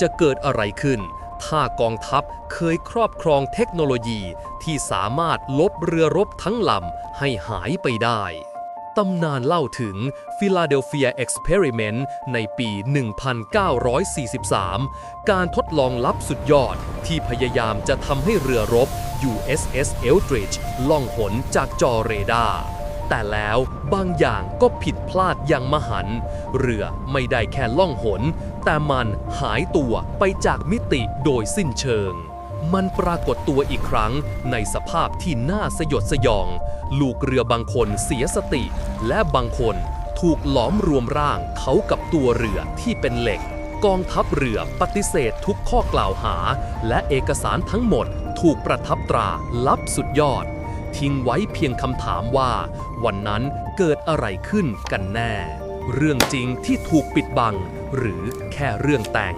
จะเกิดอะไรขึ้น ถ้ากองทัพเคยครอบครองเทคโนโลยีที่สามารถลบเรือรบทั้งลำให้หายไปได้ตำนานเล่าถึง Philadelphia Experiment ในปี 1943 การทดลองลับสุดยอดที่พยายามจะทำให้เรือรบ USS Eldridge ล่องหนจากจอเรดาร์ แต่แล้วบางอย่างก็ผิดพลาดอย่างมหัน เรือไม่ได้แค่ล่องหน แต่มันหายตัวไปจากมิติโดยสิ้นเชิง มันปรากฏตัวอีกครั้งในสภาพที่น่าสยดสยอง ลูกเรือบางคนเสียสติ และบางคนถูกหลอมรวมร่างเขากับตัวเรือที่เป็นเหล็ก กองทัพเรือปฏิเสธทุกข้อกล่าวหา และเอกสารทั้งหมดถูกประทับตราลับสุดยอด ทิ้งไว้เพียงคำถามว่า วันนั้นเกิดอะไรขึ้นกันแน่ เรื่องจริงที่ถูกปิดบัง หรือแค่เรื่องแต่ง